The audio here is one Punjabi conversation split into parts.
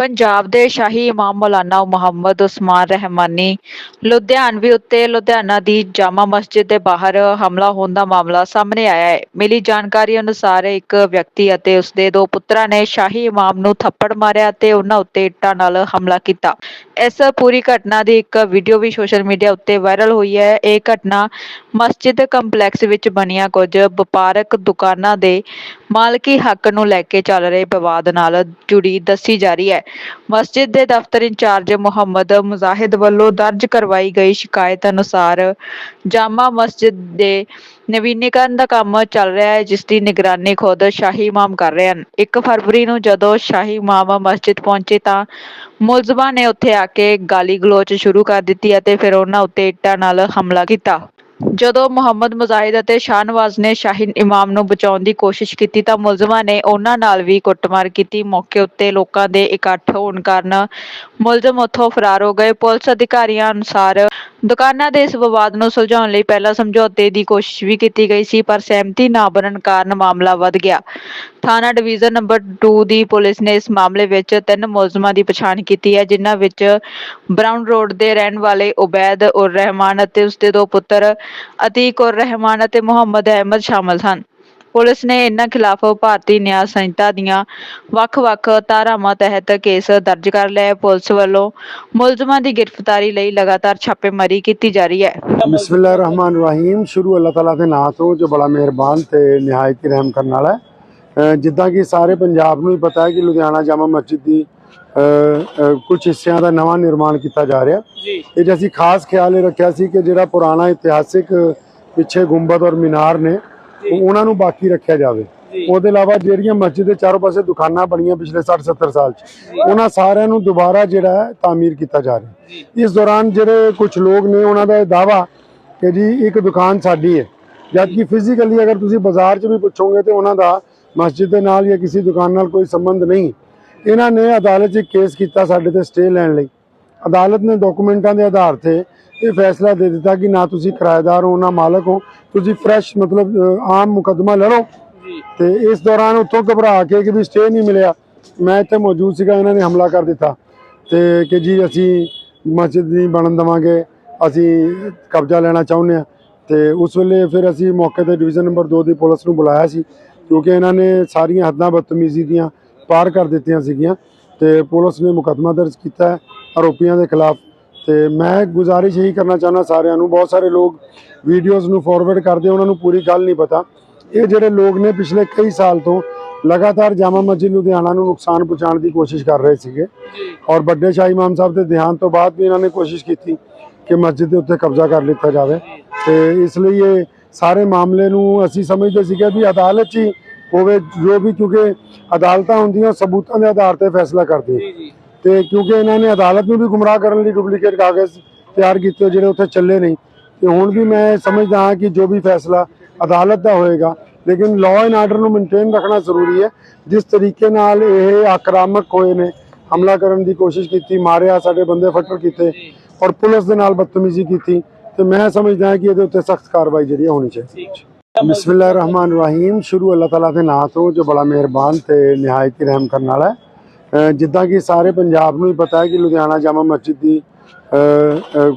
ਪੰਜਾਬ ਦੇ ਸ਼ਾਹੀ ਇਮਾਮ ਮੌਲਾਨਾ ਮੁਹੰਮਦ ਉਸਮਾਨ ਰਹਿਮਾਨੀ ਲੁਧਿਆਣਵੀ ਉੱਤੇ ਲੁਧਿਆਣਾ ਦੀ ਜਾਮਾ ਮਸਜਿਦ ਦੇ ਬਾਹਰ ਹਮਲਾ ਹੋਣ ਦਾ ਮਾਮਲਾ ਸਾਹਮਣੇ ਆਇਆ ਹੈ। ਮਿਲੀ ਜਾਣਕਾਰੀ ਅਨੁਸਾਰ ਇੱਕ ਵਿਅਕਤੀ ਅਤੇ ਉਸਦੇ ਦੋ ਪੁੱਤਰਾਂ ਨੇ ਸ਼ਾਹੀ ਇਮਾਮ ਨੂੰ ਥੱਪੜ ਮਾਰਿਆ ਤੇ ਉਹਨਾਂ ਉੱਤੇ ਇੱਟਾਂ ਨਾਲ ਹਮਲਾ ਕੀਤਾ। ਇਸ ਪੂਰੀ ਘਟਨਾ ਦੀ ਇੱਕ ਵੀਡੀਓ ਵੀ ਸੋਸ਼ਲ ਮੀਡੀਆ ਉੱਤੇ ਵਾਇਰਲ ਹੋਈ ਹੈ। ਇਹ ਘਟਨਾ ਮਸਜਿਦ ਕੰਪਲੈਕਸ ਵਿੱਚ ਬਣੀਆਂ ਕੁਝ ਵਪਾਰਕ ਦੁਕਾਨਾਂ ਦੇ ਮਾਲਕੀ ਹੱਕ ਨੂੰ ਲੈ ਕੇ ਚੱਲ ਰਹੇ ਵਿਵਾਦ ਨਾਲ ਜੁੜੀ ਦੱਸੀ ਜਾ ਰਹੀ ਹੈ। ਮਸਜਿਦ ਦੇ ਦਫ਼ਤਰ ਇੰਚਾਰਜ ਮੁਹੰਮਦ ਮੁਜ਼ਾਹਿਦ ਵੱਲੋਂ ਦਰਜ ਕਰਵਾਈ ਗਈ ਸ਼ਿਕਾਇਤ ਅਨੁਸਾਰ ਜਾਮਾ ਮਸਜਿਦ ਦੇ ਨਵੀਨੀਕਰਨ ਦਾ ਕੰਮ ਚੱਲ ਰਿਹਾ ਹੈ, ਜਿਸ ਦੀ ਨਿਗਰਾਨੀ ਖੁਦ ਸ਼ਾਹੀ ਇਮਾਮ ਕਰ ਰਹੇ ਹਨ। 1 ਫਰਵਰੀ ਨੂੰ ਜਦੋਂ ਸ਼ਾਹੀ ਇਮਾਮ ਮਸਜਿਦ ਪਹੁੰਚੇ ਤਾਂ ਮੁਲਜ਼ਮਾਂ ਨੇ ਉੱਥੇ ਆ ਕੇ ਗਾਲੀ ਗਲੋਚ ਸ਼ੁਰੂ ਕਰ ਦਿੱਤੀ ਅਤੇ ਫਿਰ ਉਹਨਾਂ ਉੱਤੇ ਇੱਟਾਂ ਨਾਲ ਹਮਲਾ ਕੀਤਾ। ਜਦੋਂ ਮੁਹੰਮਦ ਮੁਜ਼ਾਹਿਦ ਅਤੇ ਸ਼ਾਹਨਵਾਜ਼ ਨੇ ਸ਼ਾਹੀਨ ਇਮਾਮ ਨੂੰ ਬਚਾਉਣ ਦੀ ਕੋਸ਼ਿਸ਼ ਕੀਤੀ ਤਾਂ ਮੁਲਜ਼ਮਾਂ ਨੇ ਉਹਨਾਂ ਨਾਲ ਵੀ ਕੁੱਟਮਾਰ ਕੀਤੀ। ਮੌਕੇ ਉੱਤੇ ਲੋਕਾਂ ਦੇ ਇਕੱਠ ਹੋਣ ਕਾਰਨ ਮੁਲਜ਼ਮ ਉੱਥੋਂ ਫਰਾਰ ਹੋ ਗਏ। ਪੁਲਿਸ ਅਧਿਕਾਰੀਆਂ ਅਨੁਸਾਰ ਦੁਕਾਨਾਂ ਦੇ ਇਸ ਵਿਵਾਦ ਨੂੰ ਸੁਲਝਾਉਣ ਲਈ ਪਹਿਲਾਂ ਸਮਝੌਤੇ ਦੀ ਕੋਸ਼ਿਸ਼ ਵੀ ਕੀਤੀ ਗਈ ਸੀ, ਪਰ ਸਹਿਮਤੀ ਨਾ ਬਣਨ ਕਾਰਨ ਮਾਮਲਾ ਵੱਧ ਗਿਆ। ਥਾਣਾ ਡਿਵੀਜ਼ਨ ਨੰਬਰ 2 ਦੀ ਪੁਲਿਸ ਨੇ ਇਸ ਮਾਮਲੇ ਵਿੱਚ ਤਿੰਨ ਮੁਲਜ਼ਮਾਂ ਦੀ ਪਛਾਣ ਕੀਤੀ ਹੈ, ਜਿਨ੍ਹਾਂ ਵਿੱਚ ਬਰਾਊਨ ਰੋਡ ਦੇ ਰਹਿਣ ਵਾਲੇ ਉਬੈਦ ਉਰ ਰਹਿਮਾਨ ਅਤੇ ਉਸਦੇ ਦੋ ਪੁੱਤਰ ਅਤੀਕ ਉਰ ਰਹਿਮਾਨ ਅਤੇ ਮੁਹੰਮਦ ਅਹਿਮਦ ਸ਼ਾਮਲ ਸਨ। ਪੁਲਿਸ ਨੇ ਇਹਨਾਂ ਖਿਲਾਫ ਭਾਰਤੀ ਨਿਆਂ ਸੰਹਿਤਾ ਦੀਆਂ ਵੱਖ-ਵੱਖ ਧਾਰਾਵਾਂ ਤਹਿਤ ਕੇਸ ਦਰਜ ਕਰ ਲਿਆ ਹੈ ਪੁਲਿਸ ਵੱਲੋਂ ਮੁਲਜ਼ਮਾਂ ਦੀ ਗ੍ਰਿਫਤਾਰੀ ਲਈ ਲਗਾਤਾਰ ਛਾਪੇਮਾਰੀ ਕੀਤੀ ਜਾ ਰਹੀ ਹੈ। ਬਿਸਮਿਲ੍ਲਾਹਿਰ ਰਹਿਮਾਨ ਰਹੀਮ। ਸ਼ੁਰੂ ਅੱਲਾਹ ਤਾਲਾ ਦੇ ਨਾਮ ਤੋਂ ਜੋ ਬੜਾ ਮਿਹਰਬਾਨ ਤੇ ਨਿਹਾਇਤ ਹੀ ਰਹਿਮ ਕਰਨ ਵਾਲਾ ਹੈ। ਜਿੱਦਾਂ ਕਿ ਸਾਰੇ ਪੰਜਾਬ ਨੂੰ ਹੀ ਪਤਾ ਹੈ ਕਿ ਲੁਧਿਆਣਾ ਜਾਮਾ ਮਸਜਿਦ ਦੀ ਕੁਝ ਹਿੱਸਿਆਂ ਦਾ ਨਵਾਂ ਨਿਰਮਾਣ ਕੀਤਾ ਜਾ ਰਿਹਾ। ਜੀ। ਇਹ 'ਚ ਅਸੀਂ ਖਾਸ ਖਿਆਲ ਇਹ ਰੱਖਿਆ ਸੀ ਕਿ ਜਿਹੜਾ ਪੁਰਾਣਾ ਇਤਿਹਾਸਿਕ ਪਿੱਛੇ ਗੁੰਬਦ ਔਰ ਮੀਨਾਰ ਨੇ ਉਹ- ਉਹਨਾਂ ਨੂੰ ਬਾਕੀ ਰੱਖਿਆ ਜਾਵੇ। ਉਹਦੇ ਇਲਾਵਾ ਜਿਹੜੀਆਂ ਮਸਜਿਦ ਦੇ ਚਾਰੋਂ ਪਾਸੇ ਦੁਕਾਨਾਂ ਬਣੀਆਂ ਪਿਛਲੇ 60 70 ਸਾਲ 'ਚ ਉਹਨਾਂ ਸਾਰਿਆਂ ਨੂੰ ਦੁਬਾਰਾ ਜਿਹੜਾ ਹੈ ਤਾਮੀਰ ਕੀਤਾ ਜਾ ਰਿਹਾ। ਇਸ ਦੌਰਾਨ ਜਿਹੜੇ ਕੁਝ ਲੋਕ ਨੇ ਉਹਨਾਂ ਦਾ ਇਹ ਦਾਵਾ ਕਿ ਜੀ ਇੱਕ ਦੁਕਾਨ ਸਾਡੀ ਹੈ। ਜਦਕਿ ਫਿਜ਼ੀਕਲੀ ਅਗਰ ਤੁਸੀਂ ਬਾਜ਼ਾਰ 'ਚ ਵੀ ਪੁੱਛੋਗੇ ਤੇ ਉਹਨਾਂ ਦਾ ਮਸਜਿਦ ਦੇ ਨਾਲ ਜਾਂ ਕਿਸੇ ਦੁਕਾਨ ਨਾਲ ਕੋਈ ਸੰਬੰਧ ਨਹੀਂ। ਇਹਨਾਂ ਨੇ ਅਦਾਲਤ 'ਚ ਕੇਸ ਕੀਤਾ ਸਾਡੇ ਤੇ ਸਟੇ ਲੈਣ ਲਈ। ਅਦਾਲਤ ਨੇ ਡਾਕੂਮੈਂਟਾਂ ਦੇ ਆਧਾਰ ਤੇ ਇਹ ਫੈਸਲਾ ਦੇ ਦਿੱਤਾ ਕਿ ਨਾ ਤੁਸੀਂ ਕਿਰਾਏਦਾਰ ਹੋ ਨਾ ਮਾਲਕ ਹੋ ਤੁਸੀਂ ਫਰੈਸ਼ ਮਤਲਬ ਆਮ ਮੁਕੱਦਮਾ ਲੜੋ ਤੇ ਇਸ ਦੌਰਾਨ ਉੱਥੋਂ ਘਬਰਾ ਕੇ ਕਿ ਵੀ ਸਟੇ ਨਹੀਂ ਮਿਲਿਆ। ਮੈਂ ਇੱਥੇ ਮੌਜੂਦ ਸੀਗਾ ਇਹਨਾਂ ਨੇ ਹਮਲਾ ਕਰ ਦਿੱਤਾ। ਤੇ ਕਿ ਜੀ ਅਸੀਂ ਮਸਜਿਦ ਨਹੀਂ ਬਣਨ ਦੇਵਾਂਗੇ ਅਸੀਂ ਕਬਜ਼ਾ ਲੈਣਾ ਚਾਹੁੰਦੇ ਆ ਤੇ ਉਸ ਵੇਲੇ ਫਿਰ ਅਸੀਂ ਮੌਕੇ ਤੇ ਡਿਵੀਜ਼ਨ ਨੰਬਰ 2 ਦੀ ਪੁਲਿਸ ਨੂੰ ਬੁਲਾਇਆ ਸੀ ਕਿਉਂਕਿ ਇਹਨਾਂ ਨੇ ਸਾਰੀਆਂ ਹੱਦਾਂ ਬਦਤਮੀਜ਼ੀ ਦੀਆਂ ਪਾਰ ਕਰ ਦਿੱਤੀਆਂ ਸੀਗੀਆਂ ਤੇ ਪੁਲਿਸ ਨੇ ਮੁਕੱਦਮਾ ਦਰਜ ਕੀਤਾ ਹੈ ਆਰੋਪੀਆਂ ਦੇ ਖਿਲਾਫ ਤੇ ਮੈਂ ਗੁਜ਼ਾਰਿਸ਼ ਇਹੀ ਕਰਨਾ ਚਾਹੁੰਦਾ ਸਾਰਿਆਂ ਨੂੰ ਬਹੁਤ ਸਾਰੇ ਲੋਕ ਵੀਡੀਓਜ਼ ਨੂੰ ਫਾਰਵਰਡ ਕਰਦੇ ਉਹਨਾਂ ਨੂੰ ਪੂਰੀ ਗੱਲ ਨਹੀਂ ਪਤਾ। ਇਹ ਜਿਹੜੇ ਲੋਕ ਨੇ ਪਿਛਲੇ ਕਈ ਸਾਲ ਤੋਂ ਲਗਾਤਾਰ ਜਾਮਾ ਮਸਜਿਦ ਲੁਧਿਆਣਾ ਨੂੰ ਨੁਕਸਾਨ ਪਹੁੰਚਾਉਣ ਦੀ ਕੋਸ਼ਿਸ਼ ਕਰ ਰਹੇ ਸੀਗੇ ਔਰ ਵੱਡੇ ਸ਼ਾਹ ਇਮਾਮ ਸਾਹਿਬ ਦੇ ਦੇਹਾਂਤ ਤੋਂ ਬਾਅਦ ਵੀ ਇਹਨਾਂ ਨੇ ਕੋਸ਼ਿਸ਼ ਕੀਤੀ ਕਿ ਮਸਜਿਦ ਦੇ ਉੱਤੇ ਕਬਜ਼ਾ ਕਰ ਲਿੱਤਾ ਜਾਵੇ। ਤੇ ਇਸ ਲਈ ਇਹ ਸਾਰੇ ਮਾਮਲੇ ਨੂੰ ਅਸੀਂ ਸਮਝਦੇ ਸੀਗੇ ਵੀ ਅਦਾਲਤ 'ਚ ਹੀ ਹੋਵੇ ਜੋ ਵੀ ਕਿਉਂਕਿ ਅਦਾਲਤਾਂ ਹੁੰਦੀਆਂ ਸਬੂਤਾਂ ਦੇ ਆਧਾਰ ਤੇ ਫੈਸਲਾ ਜੀ ਤੇ ਕਿਉਂਕਿ ਇਹਨਾਂ ਨੇ ਅਦਾਲਤ ਨੂੰ ਵੀ ਗੁੰਮਰਾਹ ਕਰਨ ਲਈ ਡੁਪਲੀਕੇਟ ਕਾਗਜ਼ ਤਿਆਰ ਕੀਤੇ ਜਿਹੜੇ ਉੱਥੇ ਚੱਲੇ ਨਹੀਂ। ਤੇ ਹੁਣ ਵੀ ਮੈਂ ਸਮਝਦਾ ਹਾਂ ਕਿ ਜੋ ਵੀ ਫੈਸਲਾ ਅਦਾਲਤ ਦਾ ਹੋਏਗਾ ਲੇਕਿਨ ਲਾਅ ਐਂਡ ਆਰਡਰ ਨੂੰ ਮੇਨਟੇਨ ਰੱਖਣਾ ਜ਼ਰੂਰੀ ਹੈ। ਜਿਸ ਤਰੀਕੇ ਨਾਲ ਇਹ ਆਕਰਾਮਕ ਹੋਏ ਨੇ ਹਮਲਾ ਕਰਨ ਦੀ ਕੋਸ਼ਿਸ਼ ਕੀਤੀ ਮਾਰਿਆ ਸਾਡੇ ਬੰਦੇ ਫੱਟੜ ਕੀਤੇ ਔਰ ਪੁਲਿਸ ਦੇ ਨਾਲ ਬਦਤਮੀਜ਼ੀ ਕੀਤੀ ਤੇ ਮੈਂ ਸਮਝਦਾ ਹਾਂ ਕਿ ਇਹਦੇ ਉੱਤੇ ਸਖਤ ਕਾਰਵਾਈ ਜਿਹੜੀ ਹੈ ਹੋਣੀ ਚਾਹੀਦੀ। ਠੀਕ ਬਿਸਮਿਲ੍ਲਾਹਿਰ ਰਹਿਮਾਨ ਰਹੀਮ ਸ਼ੁਰੂ ਅੱਲਾਹ ਤਾਲਾ ਦੇ ਨਾਮ ਤੋਂ ਜੋ ਬੜਾ ਮਿਹਰਬਾਨ ਤੇ ਨਿਹਾਇਤ ਹੀ ਰਹਿਮ ਕਰਨ ਵਾਲਾ ਹੈ। ਜਿੱਦਾਂ ਕਿ ਸਾਰੇ ਪੰਜਾਬ ਨੂੰ ਹੀ ਪਤਾ ਹੈ ਕਿ ਲੁਧਿਆਣਾ ਜਾਮਾ ਮਸਜਿਦ ਦੀ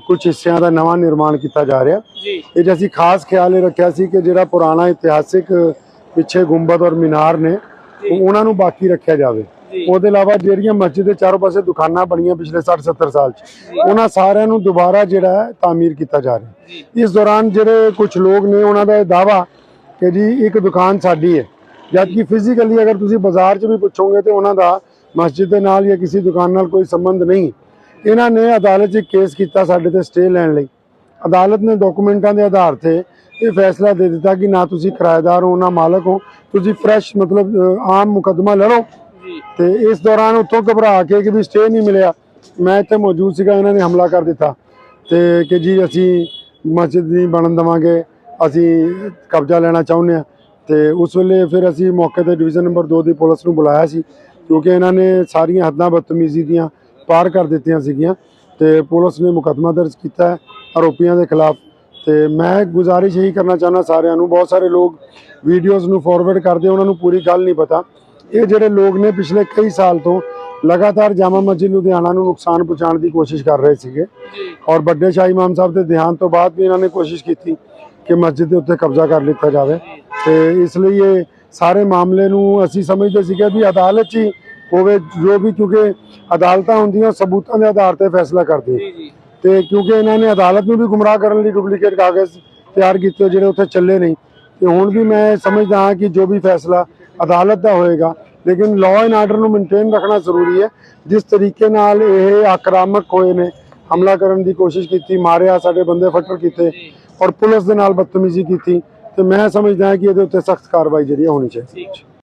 ਕੁਝ ਹਿੱਸਿਆਂ ਦਾ ਨਵਾਂ ਨਿਰਮਾਣ ਕੀਤਾ ਜਾ ਰਿਹਾ। ਜੀ। ਇਹ 'ਚ ਅਸੀਂ ਖਾਸ ਖਿਆਲ ਰੱਖਿਆ ਸੀ ਕਿ ਜਿਹੜਾ ਪੁਰਾਣਾ ਇਤਿਹਾਸਿਕ ਪਿੱਛੇ ਗੁੰਬਦ ਔਰ ਮੀਨਾਰ ਨੇ ਉਹ- ਉਹਨਾਂ ਨੂੰ ਬਾਕੀ ਰੱਖਿਆ ਜਾਵੇ। ਉਹਦੇ ਇਲਾਵਾ ਜਿਹੜੀਆਂ ਮਸਜਿਦ ਦੇ ਚਾਰੋਂ ਪਾਸੇ ਦੁਕਾਨਾਂ ਬਣੀਆਂ ਪਿਛਲੇ 60 70 ਸਾਲ 'ਚ ਉਹਨਾਂ ਸਾਰਿਆਂ ਨੂੰ ਦੁਬਾਰਾ ਜਿਹੜਾ ਹੈ ਤਾਮੀਰ ਕੀਤਾ ਜਾ ਰਿਹਾ। ਇਸ ਦੌਰਾਨ ਜਿਹੜੇ ਕੁਝ ਲੋਕ ਨੇ ਉਹਨਾਂ ਦਾ ਇਹ ਦਾਵਾ ਕਿ ਜੀ ਇੱਕ ਦੁਕਾਨ ਸਾਡੀ ਹੈ। ਜਦਕਿ ਫਿਜ਼ੀਕਲੀ ਅਗਰ ਤੁਸੀਂ ਬਾਜ਼ਾਰ 'ਚ ਵੀ ਪੁੱਛੋਗੇ ਤੇ ਉਹਨਾਂ ਦਾ ਮਸਜਿਦ ਦੇ ਨਾਲ ਜਾਂ ਕਿਸੇ ਦੁਕਾਨ ਨਾਲ ਕੋਈ ਸੰਬੰਧ ਨਹੀਂ। ਇਹਨਾਂ ਨੇ ਅਦਾਲਤ 'ਚ ਕੇਸ ਕੀਤਾ ਸਾਡੇ ਤੇ ਸਟੇ ਲੈਣ ਲਈ। ਅਦਾਲਤ ਨੇ ਡਾਕੂਮੈਂਟਾਂ ਦੇ ਆਧਾਰ ਤੇ ਇਹ ਫੈਸਲਾ ਦੇ ਦਿੱਤਾ ਕਿ ਨਾ ਤੁਸੀਂ ਕਿਰਾਏਦਾਰ ਹੋ ਨਾ ਮਾਲਕ ਹੋ। ਤੁਸੀਂ ਫਰੈਸ਼ ਮਤਲਬ ਆਮ ਮੁਕੱਦਮਾ ਲੜੋ ਤੇ ਇਸ ਦੌਰਾਨ ਉੱਥੋਂ ਘਬਰਾ ਕੇ ਕਿ ਵੀ ਸਟੇ ਨਹੀਂ ਮਿਲਿਆ। ਮੈਂ ਇੱਥੇ ਮੌਜੂਦ ਸੀਗਾ, ਇਹਨਾਂ ਨੇ ਹਮਲਾ ਕਰ ਦਿੱਤਾ। ਤੇ ਕਿ ਜੀ ਅਸੀਂ ਮਸਜਿਦ ਨਹੀਂ ਬਣਨ ਦੇਵਾਂਗੇ, ਅਸੀਂ ਕਬਜ਼ਾ ਲੈਣਾ ਚਾਹੁੰਦੇ ਆ ਤੇ ਉਸ ਵੇਲੇ ਫਿਰ ਅਸੀਂ ਮੌਕੇ ਤੇ ਡਿਵੀਜ਼ਨ ਨੰਬਰ 2 ਦੀ ਪੁਲਿਸ ਨੂੰ ਬੁਲਾਇਆ ਸੀ, ਕਿਉਂਕਿ ਇਹਨਾਂ ਨੇ ਸਾਰੀਆਂ ਹੱਦਾਂ ਬਦਤਮੀਜ਼ੀ ਦੀਆਂ ਪਾਰ ਕਰ ਦਿੱਤੀਆਂ ਸੀਗੀਆਂ। ਤੇ ਪੁਲਿਸ ਨੇ ਮੁਕੱਦਮਾ ਦਰਜ ਕੀਤਾ ਹੈ ਆਰੋਪੀਆਂ ਦੇ ਖਿਲਾਫ। ਤੇ ਮੈਂ ਗੁਜ਼ਾਰਿਸ਼ ਇਹੀ ਕਰਨਾ ਚਾਹੁੰਦਾ ਸਾਰਿਆਂ ਨੂੰ, ਬਹੁਤ ਸਾਰੇ ਲੋਕ ਵੀਡੀਓਜ਼ ਨੂੰ ਫਾਰਵਰਡ ਕਰਦੇ, ਉਹਨਾਂ ਨੂੰ ਪੂਰੀ ਗੱਲ ਨਹੀਂ ਪਤਾ। ਇਹ ਜਿਹੜੇ ਲੋਕ ਨੇ ਪਿਛਲੇ ਕਈ ਸਾਲ ਤੋਂ ਲਗਾਤਾਰ ਜਾਮਾ ਮਸਜਿਦ ਲੁਧਿਆਣਾ ਨੂੰ ਨੁਕਸਾਨ ਪਹੁੰਚਾਉਣ ਦੀ ਕੋਸ਼ਿਸ਼ ਕਰ ਰਹੇ ਸੀਗੇ। ਔਰ ਵੱਡੇ ਸ਼ਾਹ ਇਮਾਮ ਸਾਹਿਬ ਦੇ ਦੇਹਾਂਤ ਤੋਂ ਬਾਅਦ ਵੀ ਇਹਨਾਂ ਨੇ ਕੋਸ਼ਿਸ਼ ਕੀਤੀ ਕਿ ਮਸਜਿਦ ਦੇ ਉੱਤੇ ਕਬਜ਼ਾ ਕਰ ਲਿੱਤਾ ਜਾਵੇ। ਤੇ ਇਸ ਲਈ ਇਹ ਸਾਰੇ ਮਾਮਲੇ ਨੂੰ ਅਸੀਂ ਸਮਝਦੇ ਸੀਗੇ ਵੀ ਅਦਾਲਤ 'ਚ ਹੀ ਹੋਵੇ ਜੋ ਵੀ ਕਿਉਂਕਿ ਅਦਾਲਤਾਂ ਹੁੰਦੀਆਂ ਸਬੂਤਾਂ ਦੇ ਆਧਾਰ ਤੇ ਫੈਸਲਾ ਜੀ। ਤੇ ਕਿਉਂਕਿ ਇਹਨਾਂ ਨੇ ਅਦਾਲਤ ਨੂੰ ਵੀ ਗੁੰਮਰਾਹ ਕਰਨ ਲਈ ਡੁਪਲੀਕੇਟ ਕਾਗਜ਼ ਤਿਆਰ ਕੀਤੇ ਜਿਹੜੇ ਉੱਥੇ ਚੱਲੇ ਨਹੀਂ। ਤੇ ਹੁਣ ਵੀ ਮੈਂ ਸਮਝਦਾ ਹਾਂ ਕਿ ਜੋ ਵੀ ਫੈਸਲਾ ਅਦਾਲਤ ਦਾ ਹੋਏਗਾ। ਲੇਕਿਨ ਲਾਅ ਐਂਡ ਆਰਡਰ ਨੂੰ ਮੇਨਟੇਨ ਰੱਖਣਾ ਜ਼ਰੂਰੀ ਹੈ। ਜਿਸ ਤਰੀਕੇ ਨਾਲ ਇਹ ਆਕਰਾਮਕ ਹੋਏ ਨੇ, ਹਮਲਾ ਕਰਨ ਦੀ ਕੋਸ਼ਿਸ਼ ਕੀਤੀ, ਮਾਰਿਆ, ਸਾਡੇ ਬੰਦੇ ਫੱਟਰ ਕੀਤੇ ਔਰ ਪੁਲਿਸ ਦੇ ਨਾਲ ਬਦਤਮੀਜ਼ੀ ਕੀਤੀ, ਤੇ ਮੈਂ ਸਮਝਦਾ ਕਿ ਇਹਦੇ ਉੱਤੇ ਸਖਤ ਕਾਰਵਾਈ ਜਿਹੜੀ ਹੈ ਹੋਣੀ ਚਾਹੀਦੀ ਹੈ।